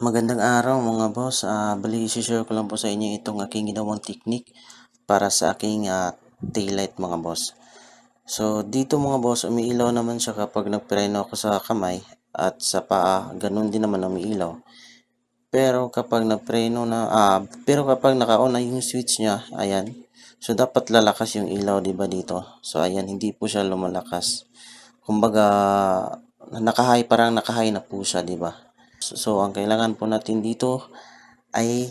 Magandang araw mga boss. Ah, bali i-share ko lang po sa inyo itong aking ginawang technique para sa aking ah, taillight mga boss. So dito mga boss, umiilaw naman siya kapag nagpreno ako sa kamay at sa paa, ganun din naman umiilaw. Pero kapag nagpreno na, ah, pero kapag naka-on na yung switch niya, ayan. So dapat lalakas yung ilaw, 'di ba dito? So ayan, hindi po siya lumalakas. Kumbaga, naka-high parang naka-high na po siya, 'di ba? So, ang kailangan po natin dito ay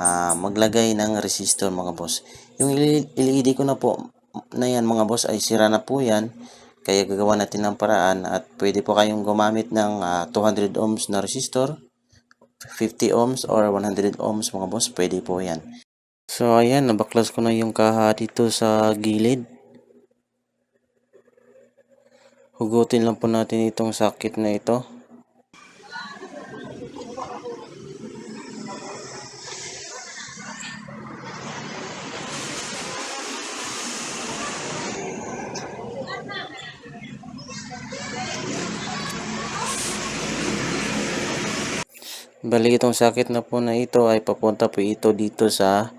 ah, maglagay ng resistor mga boss. Yung LED ko na po na yan mga boss ay sira na po yan. Kaya gagawa natin ng paraan at pwede po kayong gumamit ng ah, 200 ohms na resistor, 50 ohms or 100 ohms mga boss. Pwede po yan. So ayan, nabaklas ko na yung kaha dito sa gilid. Hugutin lang po natin itong sakit na ito. Bali itong sakit na po na ito ay papunta po ito dito sa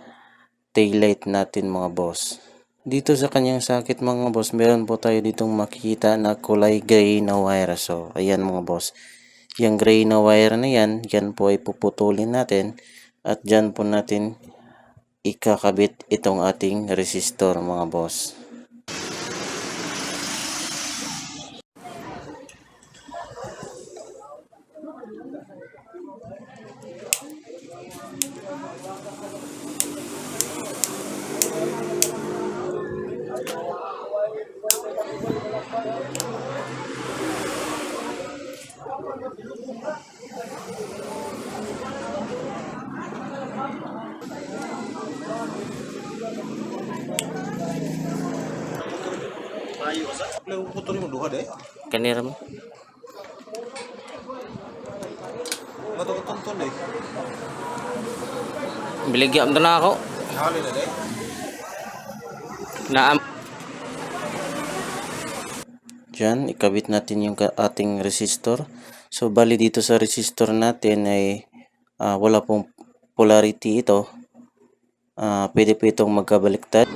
taillight natin mga boss. Dito sa kanyang sakit mga boss, meron po tayo ditong makikita na kulay gray na wire. So, ayan mga boss. Yung gray na wire na yan, yan po ay puputulin natin at dyan po natin ikakabit itong ating resistor mga boss. Kanira mo? Tonton deh. Biligyan mo na ako. Hali na deh. Naam. Diyan, ikabit natin yung ating resistor. So, bali dito sa resistor natin ay ah, wala pong polarity ito. Ah, pwede po itong magkabaliktad.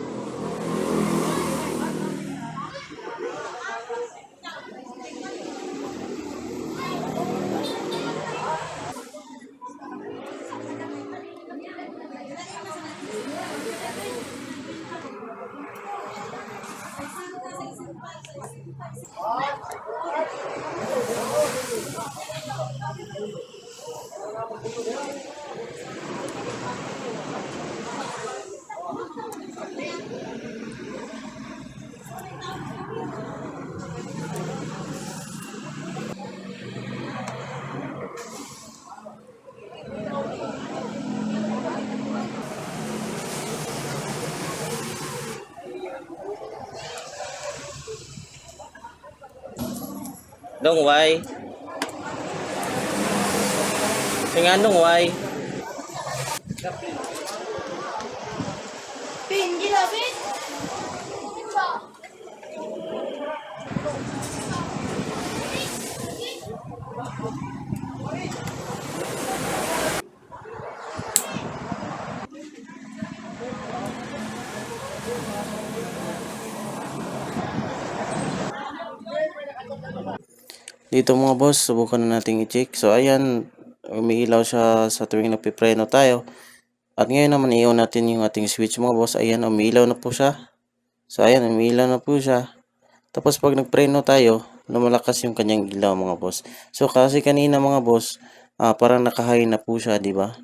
Dong, why? Nga dong, why? Pin, gila, Pin! Dito mga boss, subukan na natin i-check. So, ayan, umiilaw siya sa tuwing nagpipreno tayo. At ngayon naman, i-on natin yung ating switch mga boss. Ayan, umiilaw na po siya. So, ayan, umiilaw na po siya. Tapos, pag nagpreno tayo, lumalakas yung kanyang ilaw mga boss. So, kasi kanina mga boss, ah, parang nakahay na po siya, di ba?